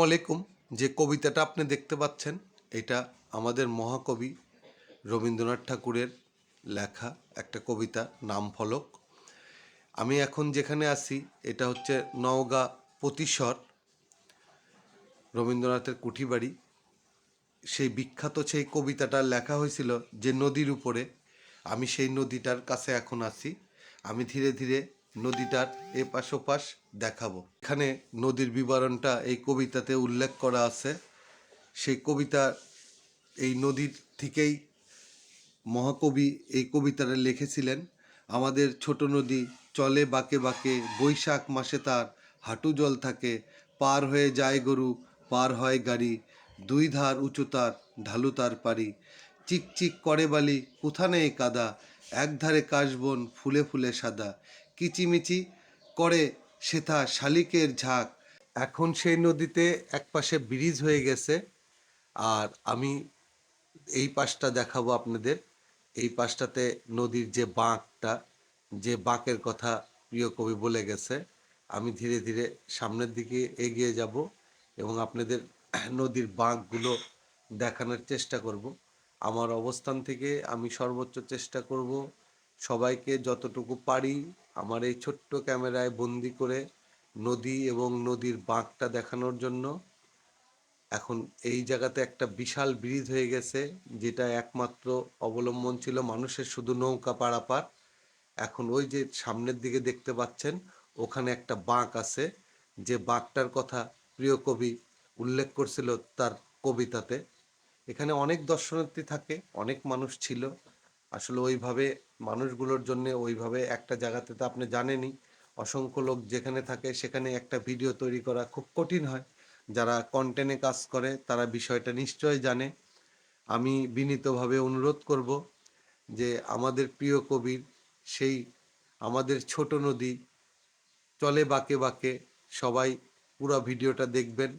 আলাইকুম। যে কবিতাটা আপনি দেখতে পাচ্ছেন, এটা আমাদের মহাকবি রবীন্দ্রনাথ ঠাকুরের লেখা একটা কবিতা, নাম ফলক। আমি এখন যেখানে আছি, এটা হচ্ছে নওগাঁ প্রতিসর, রবীন্দ্রনাথের কুঠিবাড়ি। সেই বিখ্যাত সেই কবিতাটা লেখা হয়েছিল যে নদীর উপরে। আমি সেই নদীটার কাছে এখন আছি। আমি ধীরে ধীরে নদীটার এপাশ ওপাশ দেখাবো। এখানে নদীর বিবরণটা এই কবিতাতে উল্লেখ করা আছে। সেই কবিতা এই নদীর থেকেই মহাকবি এই কবিতাটা লিখেছিলেন। আমাদের ছোট নদী চলে বাঁকে বাঁকে, বৈশাখ মাসে তার হাঁটু জল থাকে। পার হয়ে যায় গরু, পার হয় গাড়ি। দুই ধার উঁচু তার, ঢালু তার পারি চিকচিক করে বালি, কোথা নেই কাদা? এক ধারে কাশবন, ফুলে ফুলে সাদা। কিচিমিচি করে সেথা শালিকের ঝাঁক। এখন সেই নদীতে একপাশে ব্রিজ হয়ে গেছে। আর আমি এই পাশটা দেখাবো আপনাদের। এই পাশটাতে নদীর যে বাঁকটা, যে বাঁকের কথা প্রিয় কবি বলে গেছে, আমি ধীরে ধীরে সামনের দিকে এগিয়ে যাব এবং আপনাদের নদীর বাঁকগুলো দেখানোর চেষ্টা করব। আমার অবস্থান থেকে আমি সর্বোচ্চ চেষ্টা করব সবাইকে যতটুকু পারি আমার এই ছোট্ট ক্যামেরায় বন্দি করে নদী এবং নদীর বাঁকটা দেখানোর জন্য এখন এই জায়গাতে একটা বিশাল ব্রিজ হয়ে গেছে, যেটা একমাত্র অবলম্বন ছিল মানুষের শুধু নৌকা পারাপার। এখন ওই যে সামনের দিকে দেখতে পাচ্ছেন, ওখানে একটা বাঁক আছে। যে বাঁকটার কথা প্রিয় কবি উল্লেখ করছিল তার কবিতাতে। এখানে অনেক দর্শনার্থী থাকে, অনেক মানুষ ছিল। আসলে ওইভাবে মানুষগুলোর জন্য ওইভাবে একটা জায়গাতে তো আপনি জানেনই, অসংখ্য লোক যেখানে থাকে সেখানে একটা ভিডিও তৈরি করা খুব কঠিন হয়। যারা কন্টেন্টে কাজ করে তারা বিষয়টা নিশ্চয় জানে। আমি বিনীতভাবে অনুরোধ করব যে আমাদের প্রিয় কবির সেই আমাদের ছোট নদী চলে বাঁকে বাঁকে সবাই পুরো ভিডিওটা দেখবেন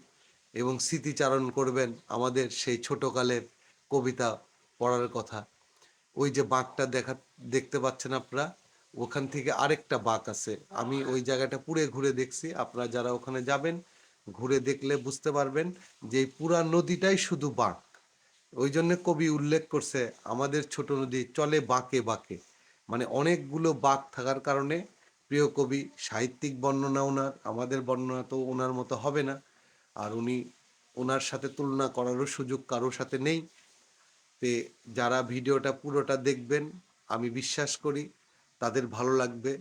এবং স্মৃতিচারণ করবেন আমাদের সেই ছোটকালের কবিতা পড়ার কথা। ওই যে বাঁকটা দেখা, দেখতে পাচ্ছেন আপনারা? ওখান থেকে আরেকটা বাঁক আছে। আমি ওই জায়গাটা পুরে ঘুরে দেখছি। আপনারা যারা ওখানে যাবেন, ঘুরে দেখলে বুঝতে পারবেন যে পুরা নদীটাই শুধু বাঁক ওই জন্য কবি উল্লেখ করছে, আমাদের ছোট নদী চলে বাঁকে বাঁকে। মানে অনেকগুলো বাঁক থাকার কারণে প্রিয় কবি সাহিত্যিক বর্ণনা ওনার, আমাদের বর্ণনা তো ওনার মতো হবে না। আর উনি ওনার সাথে তুলনা করারও সুযোগ কারোর সাথে নেই। তে যারা ভিডিওটা পুরোটা দেখবেন, আমি বিশ্বাস করি তাদের ভালো লাগবে।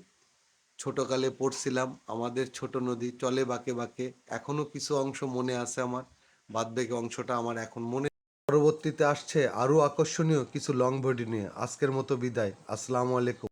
ছোটকালে পড়ছিলাম আমাদের ছোট নদী, চলে বাঁকে বাঁকে। এখনও কিছু অংশ মনে আছে আমার বাদবাকি অংশটা আমার এখন মনে পরবর্তীতে আসছে আরও আকর্ষণীয় কিছু লং ভিডিও নিয়ে। আজকের মতো বিদায়, আসসালামু আলাইকুম।